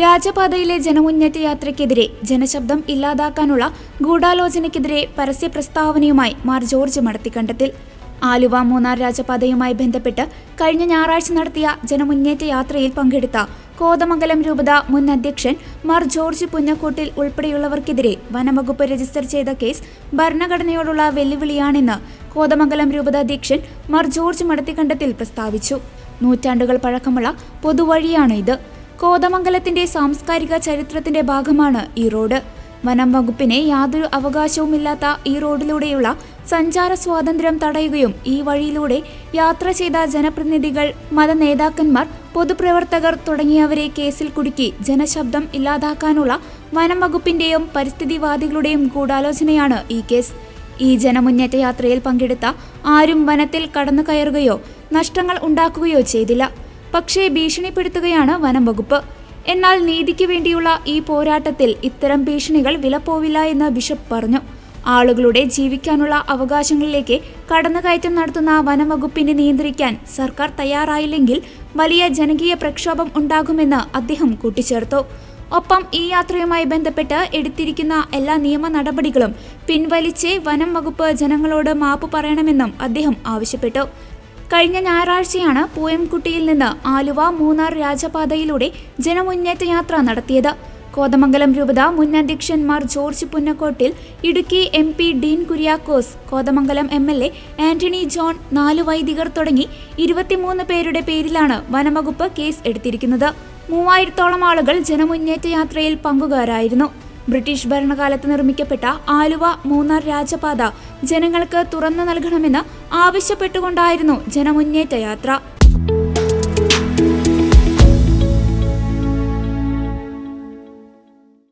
രാജപാതയിലെ ജനമുന്നേറ്റ യാത്രയ്ക്കെതിരെ ജനശബ്ദം ഇല്ലാതാക്കാനുള്ള ഗൂഢാലോചനയ്ക്കെതിരെ പരസ്യ പ്രസ്താവനയുമായി മാർ ജോർജ് മടത്തിക്കണ്ടത്തിൽ ആലുവ മൂന്നാർ രാജപാതയുമായി ബന്ധപ്പെട്ട് കഴിഞ്ഞ ഞായറാഴ്ച നടത്തിയ ജനമുന്നേറ്റ യാത്രയിൽ പങ്കെടുത്ത കോതമംഗലം രൂപത മുൻ അധ്യക്ഷൻ മാർ ജോർജ് പുന്നക്കോട്ടിൽ ഉൾപ്പെടെയുള്ളവർക്കെതിരെ വനംവകുപ്പ് രജിസ്റ്റർ ചെയ്ത കേസ് ഭരണഘടനയോടുള്ള വെല്ലുവിളിയാണെന്ന് കോതമംഗലം രൂപത അധ്യക്ഷൻ മാർ ജോർജ് മടത്തിക്കണ്ടത്തിൽ പ്രസ്താവിച്ചു. നൂറ്റാണ്ടുകൾ പഴക്കമുള്ള പൊതുവഴിയാണ് ഇത് കോതമംഗലത്തിന്റെ സാംസ്കാരിക ചരിത്രത്തിന്റെ ഭാഗമാണ് ഈ റോഡ്. വനം വകുപ്പിനെ യാതൊരു അവകാശവുമില്ലാത്ത ഈ റോഡിലൂടെയുള്ള സഞ്ചാര സ്വാതന്ത്ര്യം തടയുകയും ഈ വഴിയിലൂടെ യാത്ര ചെയ്ത ജനപ്രതിനിധികൾ മതനേതാക്കന്മാർ പൊതുപ്രവർത്തകർ തുടങ്ങിയവരെ കേസിൽ കുടുക്കി ജനശബ്ദം ഇല്ലാതാക്കാനുള്ള വനം വകുപ്പിന്റെയും പരിസ്ഥിതിവാദികളുടെയും ഗൂഢാലോചനയാണ് ഈ കേസ്. ഈ ജനമുന്നേറ്റ യാത്രയിൽ പങ്കെടുത്ത ആരും വനത്തിൽ കടന്നു കയറുകയോ നഷ്ടങ്ങൾ ഉണ്ടാക്കുകയോ ചെയ്തില്ല. പക്ഷേ ഭീഷണിപ്പെടുത്തുകയാണ് വനം വകുപ്പ്. എന്നാൽ നീതിക്ക് വേണ്ടിയുള്ള ഈ പോരാട്ടത്തിൽ ഇത്തരം ഭീഷണികൾ വിലപ്പോവില്ല എന്ന് ബിഷപ്പ് പറഞ്ഞു. ആളുകളുടെ ജീവിക്കാനുള്ള അവകാശങ്ങളിലേക്ക് കടന്നുകയറ്റം നടത്തുന്ന വനംവകുപ്പിനെ നിയന്ത്രിക്കാൻ സർക്കാർ തയ്യാറായില്ലെങ്കിൽ വലിയ ജനകീയ പ്രക്ഷോഭം ഉണ്ടാകുമെന്ന് അദ്ദേഹം കൂട്ടിച്ചേർത്തു. ഒപ്പം ഈ യാത്രയുമായി ബന്ധപ്പെട്ട് എടുത്തിരിക്കുന്ന എല്ലാ നിയമ നടപടികളും പിൻവലിച്ച് വനം വകുപ്പ് ജനങ്ങളോട് മാപ്പ് പറയണമെന്നും അദ്ദേഹം ആവശ്യപ്പെട്ടു. കഴിഞ്ഞ ഞായറാഴ്ചയാണ് പൂയംകുട്ടിയിൽ നിന്ന് ആലുവ മൂന്നാർ രാജപാതയിലൂടെ ജനമുന്നേറ്റ യാത്ര നടത്തിയത്. കോതമംഗലം രൂപത മുൻ അധ്യക്ഷന്മാർ George Punnakottil Idukki M P Dean Kuriakose Kothamangalam M L A Antony John നാലു വൈദികർ തുടങ്ങി ഇരുപത്തിമൂന്ന് പേരുടെ പേരിലാണ് വനംവകുപ്പ് കേസ് എടുത്തിരിക്കുന്നത്. മൂവായിരത്തോളം ആളുകൾ ജനമുന്നേറ്റ യാത്രയിൽ പങ്കുകാരായിരുന്നു. ബ്രിട്ടീഷ് ഭരണകാലത്ത് നിർമ്മിക്കപ്പെട്ട ആലുവ മൂന്നാർ രാജപാത ജനങ്ങൾക്ക് തുറന്നു നൽകണമെന്ന് ആവശ്യപ്പെട്ടുകൊണ്ടായിരുന്നു ജനമുന്നേറ്റ യാത്ര.